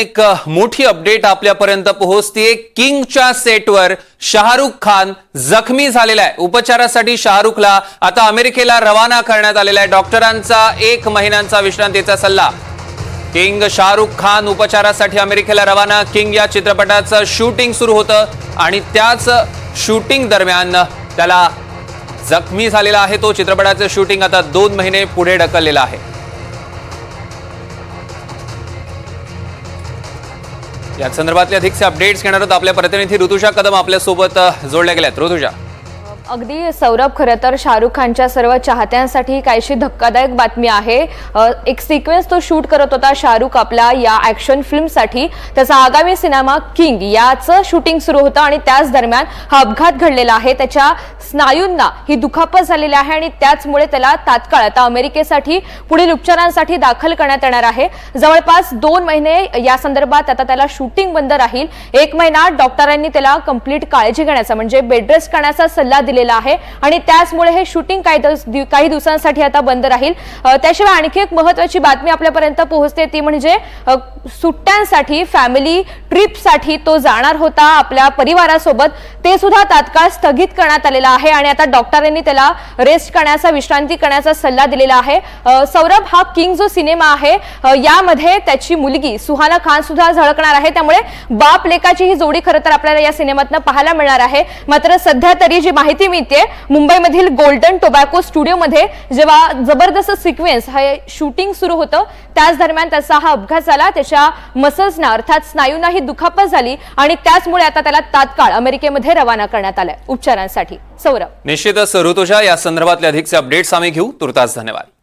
एक मोठी अपडेट आपल्यापर्यंत पोहोचते किंगच्या सेटवर शाहरुख खान जखमी झालेला आहे. उपचारासाठी शाहरुखला आता अमेरिकेला रवाना करण्यात आलेला आहे. डॉक्टरांचा एक महिन्यांचा विश्रांतीचा सल्ला. किंग शाहरुख खान उपचारासाठी अमेरिकेला रवाना. किंग या चित्रपटाचं शूटिंग सुरू होतं आणि त्याच शूटिंग दरम्यान त्याला जखमी झालेला आहे. तो चित्रपटाचं शूटिंग आता दोन महिने पुढे ढकललेलं आहे. या संदर्भातले अधिकचे अपडेट्स घेणार आहोत. आपल्या प्रतिनिधी ऋतुषा कदम आपल्यासोबत जोडल्या गेल्यात. ऋतुषा अगदी सौरभ खरं तर शाहरुख खानच्या सर्व चाहत्यांसाठी काहीशी धक्कादायक बातमी आहे. एक सिक्वेन्स तो शूट करत होता शाहरुख आपला या ॲक्शन फिल्मसाठी त्याचा आगामी सिनेमा किंग याचं शूटिंग सुरू होतं आणि त्याच दरम्यान हा अपघात घडलेला आहे. त्याच्या स्नायूंना ही दुखापत झालेली आहे आणि त्याचमुळे त्याला तात्काळ आता अमेरिकेसाठी पुढील उपचारांसाठी दाखल करण्यात येणार आहे. जवळपास दोन महिने या संदर्भात आता त्याला शूटिंग बंद राहील. एक महिना डॉक्टरांनी त्याला कंप्लीट काळजी घेण्याचा म्हणजे बेडरेस्ट करण्याचा सल्ला दिलेला आहे आणि त्याचमुळे हे शूटिंग काही काही दिवसांसाठी आता बंद राहील. त्याशिवाय आणखी एक महत्वाची बातमी आपल्यापर्यंत पोहोचते ती म्हणजे सुट्ट्यांसाठी फॅमिली ट्रिपसाठी तो जाणार होता आपल्या परिवारासोबत. ते सुद्धा तात्काळ स्थगित करण्यात आलेलं आहे आणि आता डॉक्टरांनी त्याला रेस्ट करण्याचा विश्रांती करण्याचा सल्ला दिलेला आहे. सौरभ हा किंग जो सिनेमा आहे यामध्ये त्याची मुलगी सुहाना खान सुद्धा झळकणार आहे. त्यामुळे बाप लेकाची ही जोडी खरं तर आपल्याला या सिनेमातनं पाहायला मिळणार आहे. मात्र सध्या तरी जी माहिती मिळते मुंबईमधील गोल्डन टोबॅको स्टुडिओमध्ये जेव्हा जबरदस्त सिक्वेन्स हे शूटिंग सुरू होतं त्याच दरम्यान त्याचा हा अपघात झाला. त्याच्या मसल्सना अर्थात स्नायूंना ही दुखापत झाली आणि त्याचमुळे आता त्याला तात्काळ अमेरिकेमध्ये रवाना करण्यात आलंय. उपचारांसाठी. सौरभ. निश्चितच ऋतुजा या संदर्भातले अधिकचे अपडेट्स आम्ही घेऊ. तुर्तास धन्यवाद.